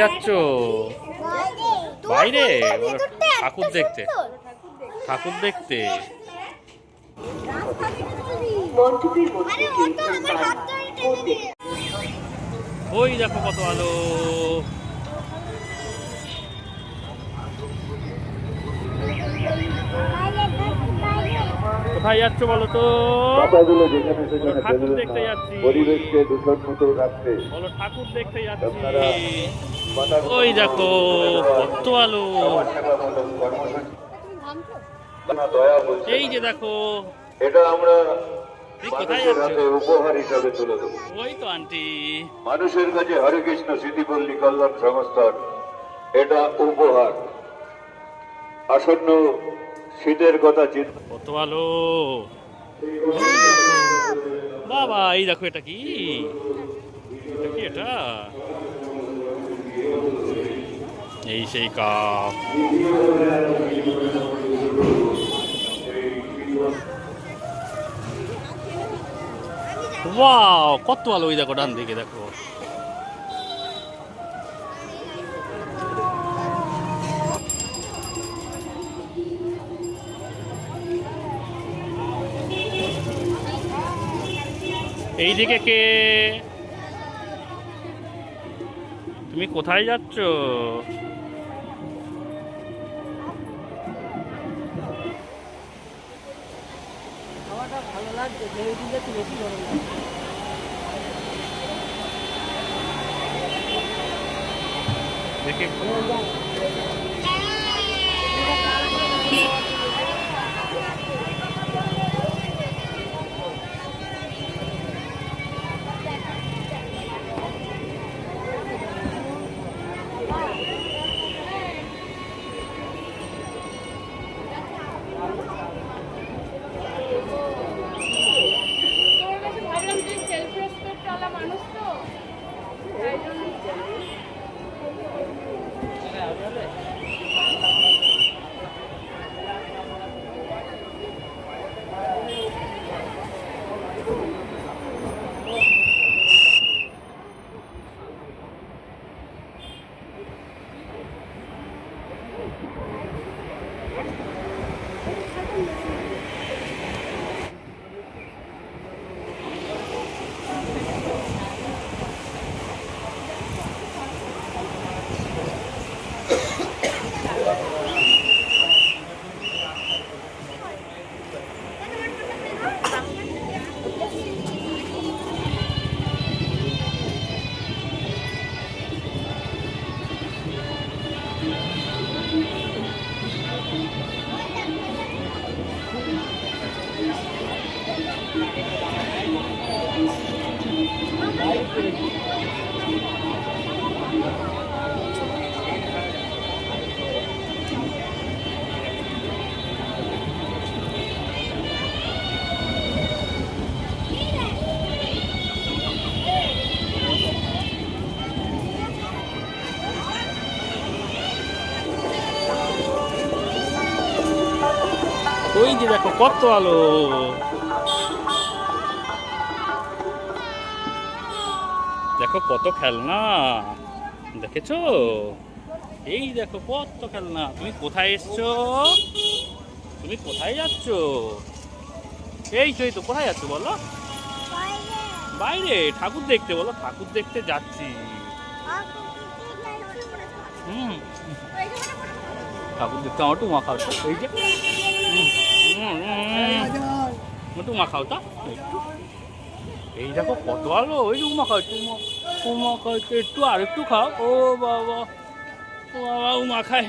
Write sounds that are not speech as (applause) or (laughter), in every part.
যাচ্ছ? বাইরে? ঠাকুর দেখতে। ঠাকুর দেখতে। ওই দেখো কত আলো। কোথায় যাচ্ছ বলো তো? পাতাগুলো যেখানে সেখানে ঠাকুর দেখতে যাচ্ছি। পরিবেশকে দূষণ রাখতে। বলো ঠাকুর দেখতে যাচ্ছি। ওই দেখো কত আলো। সমাজ সেবামূলক কর্মসূচি না দয়া বলছে এই যে দেখো। এটা আমরা উপহার হিসাবে তুলে দেবো। ওই তো আন্টি। মানুষের কাছে হরে কৃষ্ণ স্মৃতিপল্লী কল্যাণ সংস্থার এটা উপহার। আসন্ন শীতের কথা কত আলো বাবা, এই দেখো এটা কি? এটা এই সেই কাপ। কত আলো ওই দেখো ডান দিকে, দেখো। এইদিকে কে তুমি কোথায় যাচ্ছ হাওয়াটা ওই যে দেখো কত আলো। দেখো কত খেলনা। দেখেছ? এই দেখো কত খেলনা। তুমি কোথায় এসছো? তুমি কোথায় যাচ্ছ? এই এই তো কোথায় যাচ্ছ বলো? বাইরে। ঠাকুর দেখতে বলো, ঠাকুর দেখতে যাচ্ছি। হুম। ঠাকুর দেখতে আমার টুমা খাও তো, এই যে। একটু মা খাও তা। এই দেখো কত আলো, ওই উমা খাও খাও একটু একটু আর একটু খাও। ও বাবা ও বাবা উমা খায়।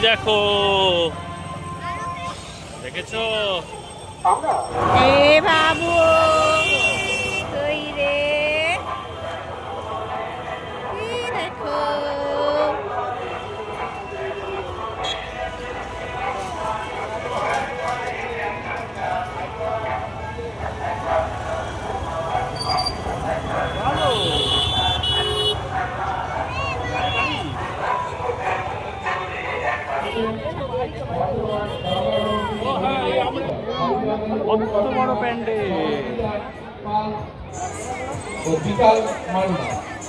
দেখো। দেখেছ? এ বাবু! বড় প্যান্ডেল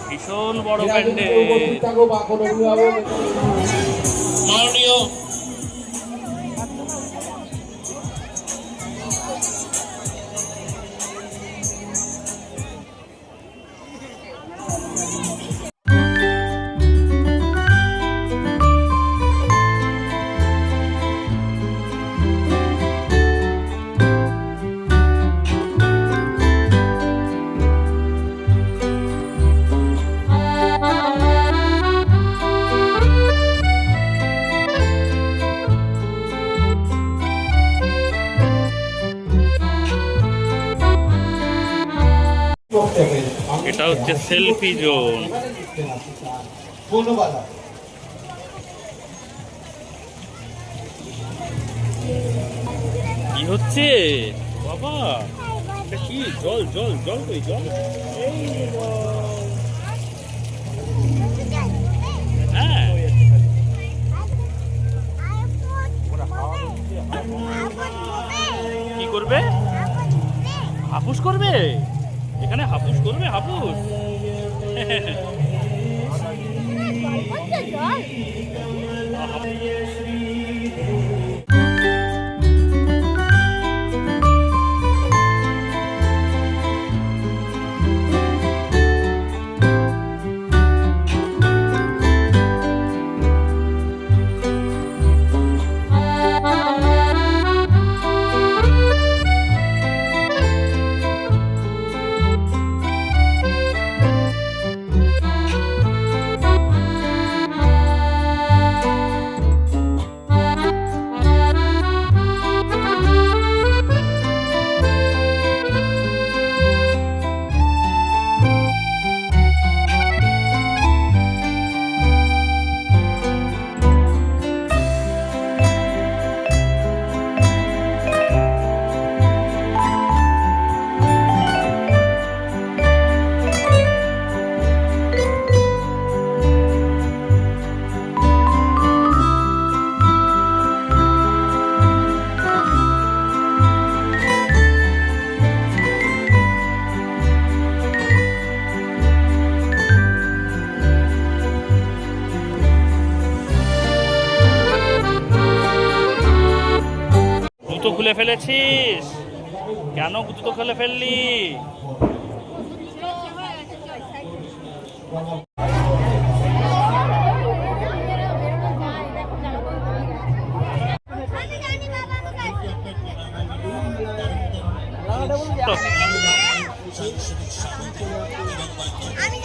ভীষণ বড় প্যান্ডেল মাননীয় হচ্ছে সেলফি জোন। ধন্যবাদ। কি হচ্ছে? বাবা এটা কি? জল জল জল কই জল? হ্যাঁ। কি করবে? হাপুস করবে? এখানে হাপুস করবে হাপুস (laughs) কেন জুতো খুলে ফেললি। আমি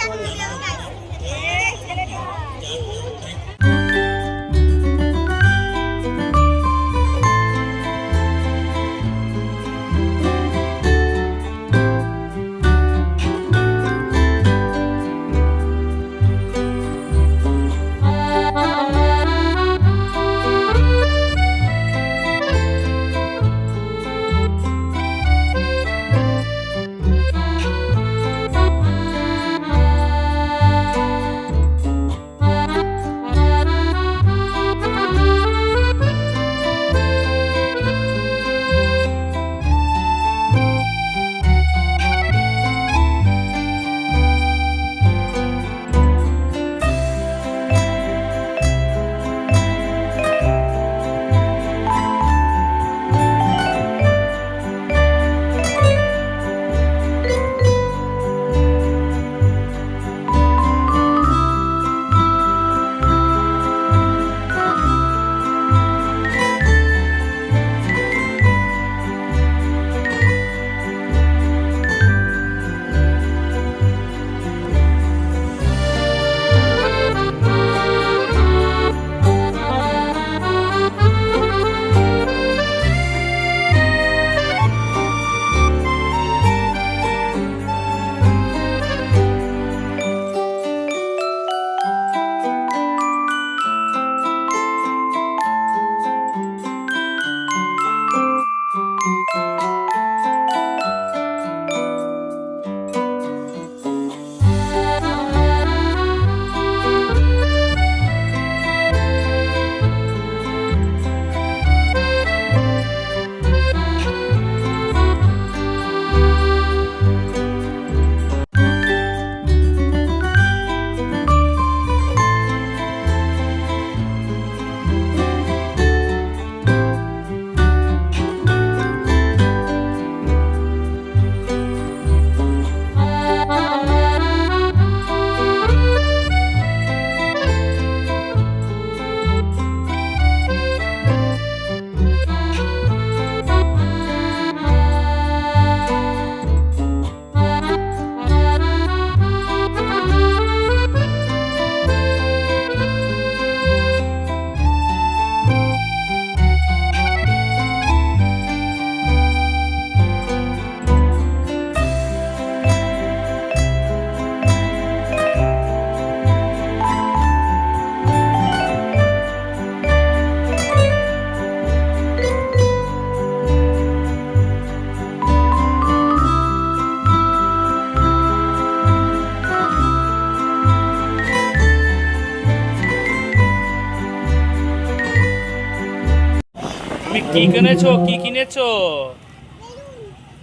কি কিনেছো? কি কিনেছো?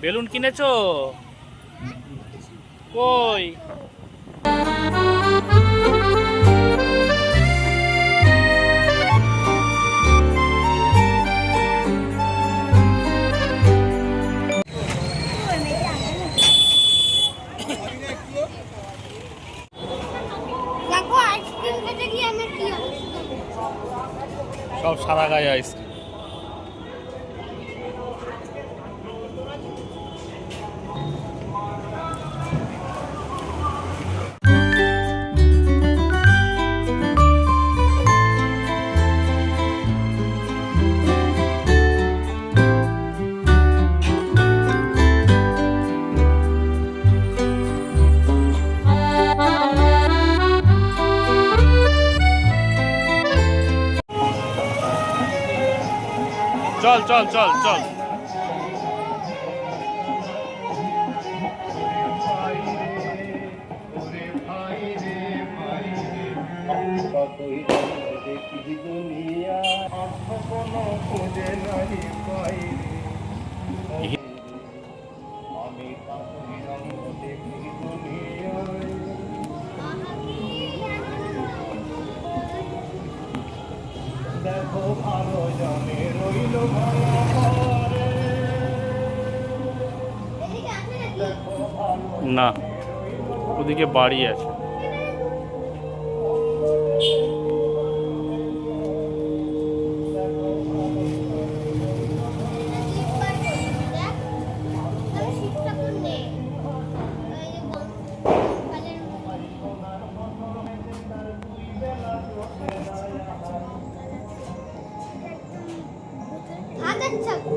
বেলুন কিনেছো? কই? সব সারা গায়ে আইসক্রিম চল চল চল। দুনিয়া অর্থ কোনো খুঁজে নাই পাই। না ওদিকে বাড়ি আছে That's a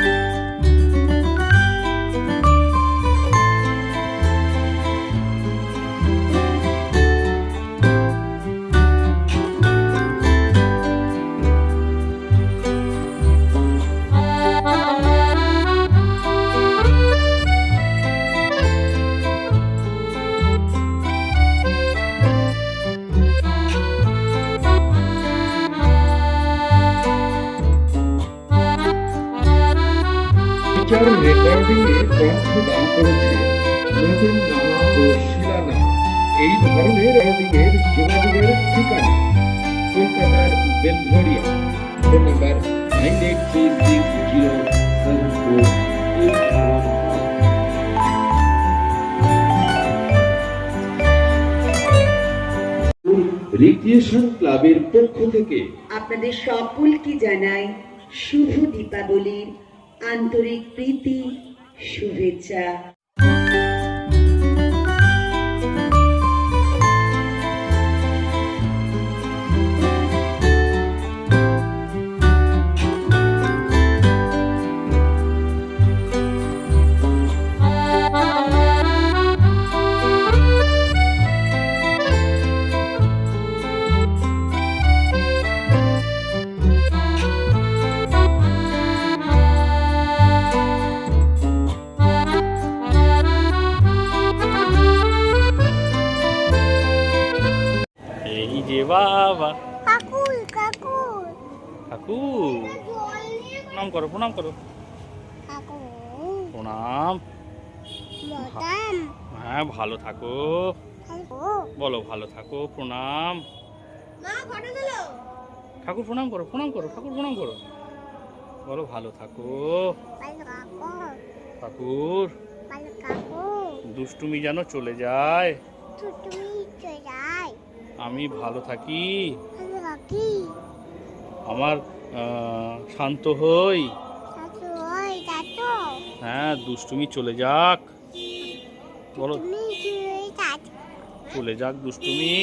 পক্ষ থেকে আপনাদের সকলকে জানাই শুভ দীপাবলির আন্তরিক প্রীতি শুভেচ্ছা। বাবা। কাকুল কাকুল। কাকু প্রণাম করো প্রণাম করো। প্রণাম। হ্যাঁ ভালো থাকো। বলো ভালো থাকো প্রণাম। ঠাকুর প্রণাম করো প্রণাম করো ঠাকুর প্রণাম করো। বলো ভালো থাকো। ঠাকুর। দুষ্টুমি যেন চলে যায়। আমি ভালো থাকি। আমার শান্ত হই। হ্যাঁ দুষ্টুমি চলে যাক। বলো। চলে যাক দুষ্টুমি।